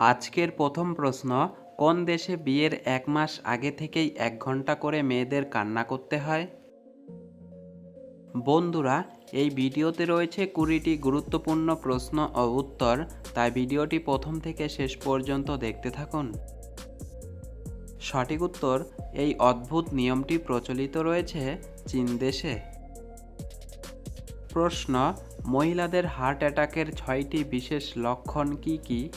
আজকের প্রথম প্রশ্ন, কোন দেশে বিয়ের এক মাস আগে থেকেই এক ঘণ্টা করে মেয়েদের কান্না করতে হয়? বন্ধুরা, এই ভিডিওতে রয়েছে কুড়িটি গুরুত্বপূর্ণ প্রশ্ন ও উত্তর, তাই ভিডিওটি প্রথম থেকে শেষ পর্যন্ত দেখতে থাকুন। সঠিক উত্তর, এই অদ্ভুত নিয়মটি প্রচলিত রয়েছে চীন দেশে। প্রশ্ন, মহিলাদের হার্ট অ্যাটাকের ছয়টি বিশেষ লক্ষণ কি কি?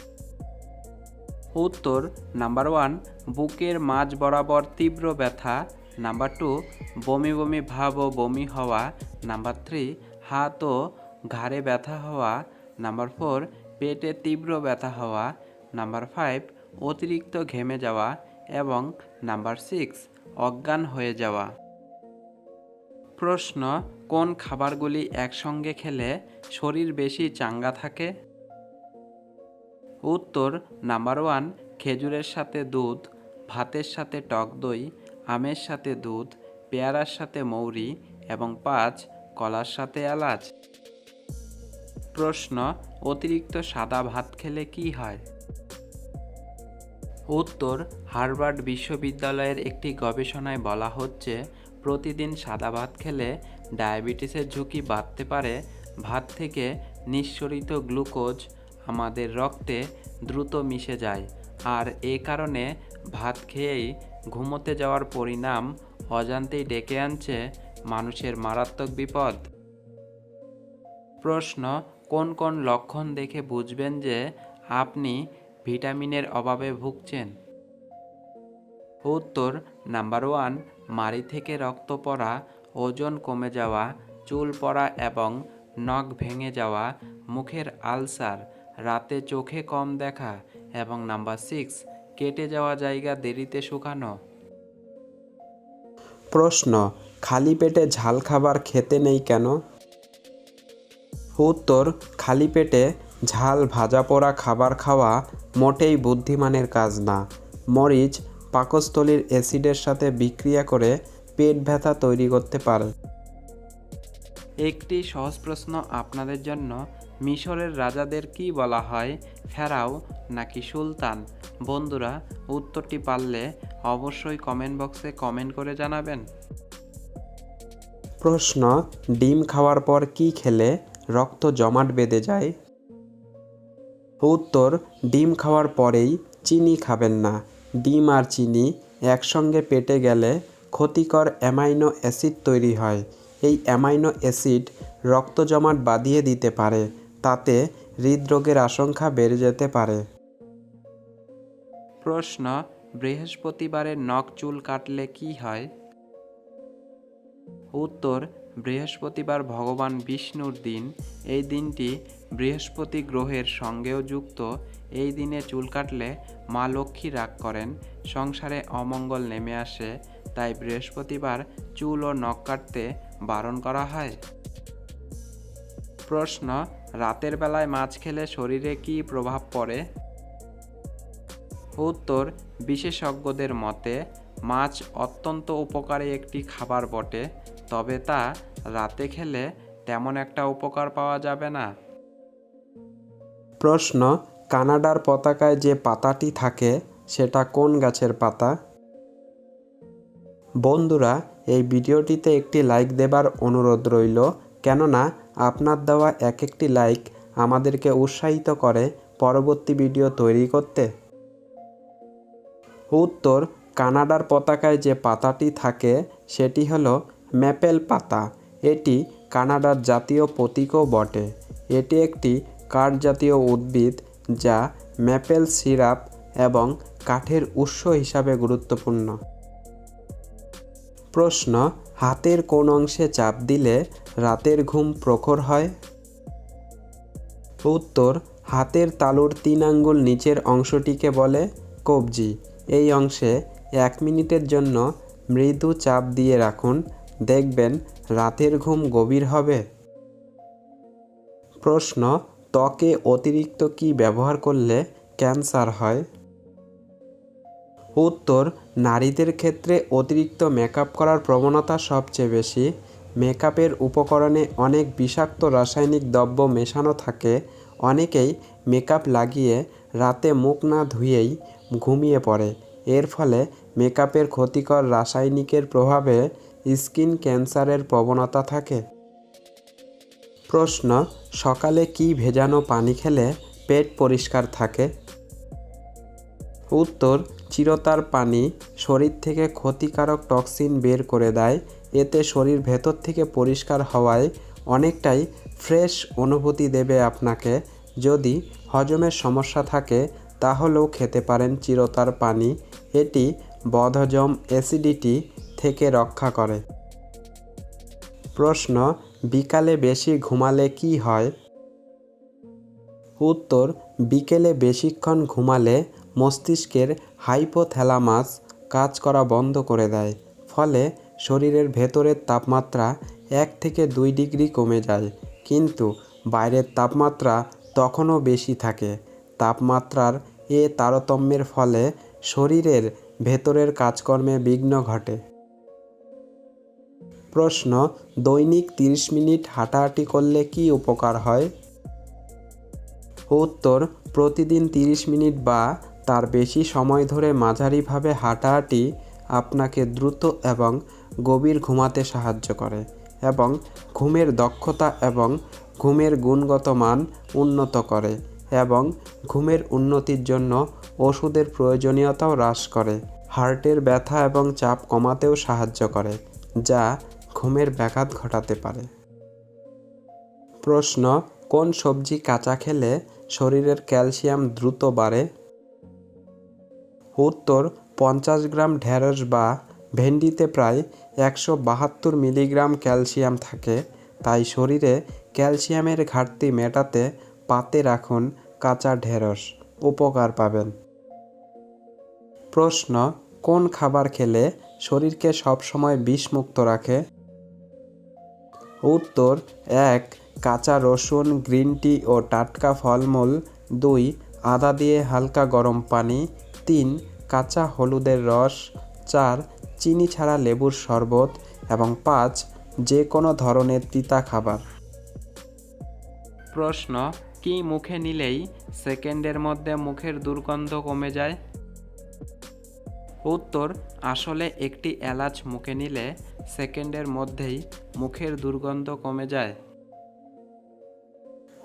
উত্তর নাম্বার ওয়ান বুকের মাঝ বরাবর তীব্র ব্যথা নাম্বার টু বমি বমি ভাব ও বমি হওয়া নাম্বার থ্রি হাত ও ঘাড়ে ব্যথা হওয়া নাম্বার ফোর পেটে তীব্র ব্যথা হওয়া নাম্বার ফাইভ অতিরিক্ত ঘেমে যাওয়া এবং নাম্বার সিক্স অজ্ঞান হয়ে যাওয়া। প্রশ্ন, কোন খাবারগুলি একসঙ্গে খেলে শরীর বেশি চাঙ্গা থাকে? উত্তর নাম্বার ওয়ান, খেজুরের সাথে দুধ, ভাতের সাথে টক দই, আমের সাথে দুধ, পেয়ারার সাথে মৌরি এবং পাঁচ, কলার সাথে এলাচ। প্রশ্ন, অতিরিক্ত সাদা ভাত খেলে কি হয়? উত্তর, হার্ভার্ড বিশ্ববিদ্যালয়ের একটি গবেষণায় বলা হচ্ছে, প্রতিদিন সাদা ভাত খেলে ডায়াবেটিসের ঝুঁকি বাড়তে পারে, ভাত থেকে নিঃসরিত গ্লুকোজ আমাদের রক্তে দ্রুত মিশে যায়। আর এ কারণে ভাত খেয়েই ঘুমোতে যাওয়ার পরিণাম অজান্তেই ডেকে আনছে মানুষের মারাত্মক বিপদ। প্রশ্ন, কোন কোন লক্ষণ দেখে বুঝবেন যে আপনি ভিটামিনের অভাবে ভুগছেন? উত্তর, নাম্বার ওয়ান, মাড়ি থেকে রক্ত পড়া, ওজন কমে যাওয়া, চুল পড়া এবং নখ ভেঙে যাওয়া, মুখের আলসার। রাতে চোখে কম দেখা এবং নাম্বার সিক্স কেটে যাওয়া জায়গা দেরিতে শুকানো। প্রশ্ন খালি পেটে ঝাল খাবার খেতে নেই কেন? উত্তর খালি পেটে ঝাল ভাজা পোড়া খাবার খাওয়া মোটেই বুদ্ধিমানের কাজ না। মরিচ পাকস্থলীর অ্যাসিডের সাথে বিক্রিয়া করে পেট ব্যথা তৈরি করতে পারে। একটি সহজ প্রশ্ন আপনাদের জন্য মিশরের রাজাদের কি বলা হয়, ফেরাও নাকি সুলতান? বন্ধুরা, উত্তরটি পারলে অবশ্যই কমেন্ট বক্সে কমেন্ট করে জানাবেন। প্রশ্ন, ডিম খাওয়ার পর কি খেলে রক্ত জমাট বেঁধে যায়? উত্তর, ডিম খাওয়ার পরেই চিনি খাবেন না। ডিম আর চিনি একসঙ্গে পেটে গেলে ক্ষতিকর অ্যামাইনো অ্যাসিড তৈরি হয়। এই অ্যামাইনো অ্যাসিড রক্ত জমাট বাঁধিয়ে দিতে পারে। তাতে হৃদরোগের আশঙ্কা বেড়ে যেতে পারে। প্রশ্ন, বৃহস্পতিবারের নখ চুল কাটলে কি হয়? উত্তর, বৃহস্পতিবার ভগবান বিষ্ণুর দিন। এই দিনটি বৃহস্পতি গ্রহের সঙ্গেও যুক্ত। এই দিনে চুল কাটলে মা লক্ষ্মী রাগ করেন। সংসারে অমঙ্গল নেমে আসে, তাই বৃহস্পতিবার চুল ও নখ কাটতে বারণ করা হয়। প্রশ্ন রাতের বেলায় মাছ খেলে শরীরে কী প্রভাব পড়ে? উত্তর, বিশেষজ্ঞদের মতে, মাছ অত্যন্ত উপকারী একটি খাবার বটে, তবে তা রাতে খেলে তেমন একটা উপকার পাওয়া যাবে না। প্রশ্ন, কানাডার পতাকায় যে পাতাটি থাকে, সেটা কোন গাছের পাতা? বন্ধুরা, এই ভিডিওটিতে একটি লাইক দেবার অনুরোধ রইল, কেননা আপনার দেওয়া এক একটি লাইক আমাদেরকে উৎসাহিত করে পরবর্তী ভিডিও তৈরি করতে। উত্তর, কানাডার পতাকায় যে পাতাটি থাকে, সেটি হলো ম্যাপেল পাতা। এটি কানাডার জাতীয় প্রতীকও বটে। এটি একটি কাঠ জাতীয় উদ্ভিদ যা ম্যাপেল সিরাপ এবং কাঠের উৎস হিসাবে গুরুত্বপূর্ণ। প্রশ্ন, হাতের কোন অংশে চাপ দিলে রাতের ঘুম প্রখর হয়। উত্তর, হাতের তালুর তিন আঙ্গুল নিচের অংশটিকে বলে কবজি। এই অংশে এক মিনিটের জন্য মৃদু চাপ দিয়ে রাখুন। দেখবেন রাতের ঘুম গভীর হবে। প্রশ্ন, ত্বকে অতিরিক্ত কি ব্যবহার করলে ক্যান্সার হয়? উত্তর, নারীদের ক্ষেত্রে অতিরিক্ত মেকআপ করার প্রবণতা সবচেয়ে বেশি। মেকআপের উপকরণে অনেক বিষাক্ত রাসায়নিক দ্রব্য মেশানো থাকে, অনেকেই মেকআপ লাগিয়ে রাতে মুখ না ধুয়েই ঘুমিয়ে পড়ে। এর ফলে মেকআপের ক্ষতিকর রাসায়নিকের প্রভাবে স্কিন ক্যান্সারের প্রবণতা থাকে। প্রশ্ন, সকালে কি ভেজানো পানি খেলে পেট পরিষ্কার থাকে? উত্তর, চিরতার পানি শরীর থেকে ক্ষতিকারক টক্সিন বের করে দেয় এতে শরীর ভেতর থেকে পরিষ্কার হওয়ায় অনেকটাই ফ্রেশ অনুভূতি দেবে আপনাকে। যদি হজমের সমস্যা থাকে, তাহলেও খেতে পারেন চিরতার পানি। এটি বদহজম অ্যাসিডিটি থেকে রক্ষা করে। প্রশ্ন, বিকালে বেশি ঘুমালে কি হয়? উত্তর, বিকেলে বেশিক্ষণ ঘুমালে মস্তিষ্কের হাইপোথ্যালামাস কাজ করা বন্ধ করে দেয়। ফলে শরীরের ভেতরের তাপমাত্রা এক থেকে দুই ডিগ্রি কমে যায়, কিন্তু বাইরের তাপমাত্রা তখনও বেশি থাকে। তাপমাত্রার এ তারতম্যের ফলে শরীরের ভেতরের কাজকর্মে বিঘ্ন ঘটে। প্রশ্ন, দৈনিক তিরিশ মিনিট হাঁটাহাঁটি করলে কি উপকার হয়? উত্তর, প্রতিদিন তিরিশ মিনিট বা তার বেশি সময় ধরে মাঝারিভাবে হাঁটাহাঁটি আপনাকে দ্রুত এবং গভীর ঘুমাতে সাহায্য করে এবং ঘুমের দক্ষতা এবং ঘুমের গুণগত মান উন্নত করে এবং ঘুমের উন্নতির জন্য ওষুধের প্রয়োজনীয়তাও হ্রাস করে। হার্টের ব্যথা এবং চাপ কমাতেও সাহায্য করে, যা ঘুমের ব্যাঘাত ঘটাতে পারে। প্রশ্ন, কোন সবজি কাঁচা খেলে শরীরের ক্যালসিয়াম দ্রুত বাড়ে? উত্তর, পঞ্চাশ গ্রাম ঢ্যাঁড়স বা ভেন্ডিতে প্রায় একশো বাহাত্তর মিলিগ্রাম ক্যালসিয়াম থাকে, তাই শরীরে ক্যালসিয়ামের ঘাটতি মেটাতে পাতে রাখুন কাঁচা ঢেঁড়স। উপকার পাবেন। প্রশ্ন, কোন খাবার খেলে শরীরকে সবসময় বিষমুক্ত রাখে? উত্তর, এক, কাঁচা রসুন, গ্রিন টি ও টাটকা ফলমূল। দুই, আদা দিয়ে হালকা গরম পানি। তিন, কাঁচা হলুদের রস। চার চিনি ছাড়া লেবুর শরবত এবং পাঁচ যে কোনো ধরনের তিতা খাবার। প্রশ্ন কি মুখে নিলেই সেকেন্ডের মধ্যে মুখের দুর্গন্ধ কমে যায়? উত্তর আসলে একটি এলাচ মুখে নিলে সেকেন্ডের মধ্যেই মুখের দুর্গন্ধ কমে যায়।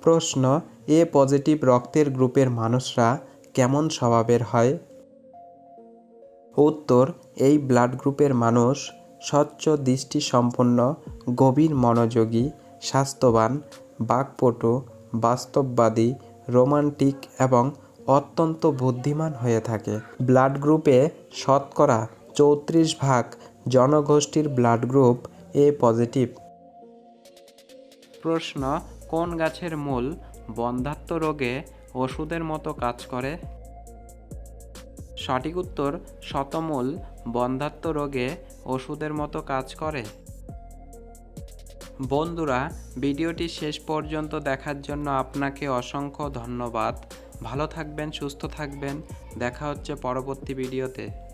প্রশ্ন এ পজিটিভ রক্তের গ্রুপের মানুষরা কেমন স্বভাবের হয়? উত্তর, এই ব্লাড গ্রুপের মানুষ স্বচ্ছ, দৃষ্টিসম্পন্ন, গভীর মনোযোগী, স্বাস্থ্যবান, বাকপটু, বাস্তববাদী, রোমান্টিক এবং অত্যন্ত বুদ্ধিমান হয়ে থাকে। ব্লাড গ্রুপে শতকরা চৌত্রিশ ভাগ জনগোষ্ঠীর ব্লাড গ্রুপ এ পজিটিভ। প্রশ্ন, কোন গাছের মূল বন্ধাত্ম রোগে ওষুধের মতো কাজ করে? সঠিক উত্তর শতমূল বন্ধাত্ম রোগে ওষুধের মতো কাজ করে। বন্ধুরা, ভিডিওটি শেষ পর্যন্ত দেখার জন্য আপনাকে অসংখ্য ধন্যবাদ। ভালো থাকবেন, সুস্থ থাকবেন। দেখা হচ্ছে পরবর্তী ভিডিওতে।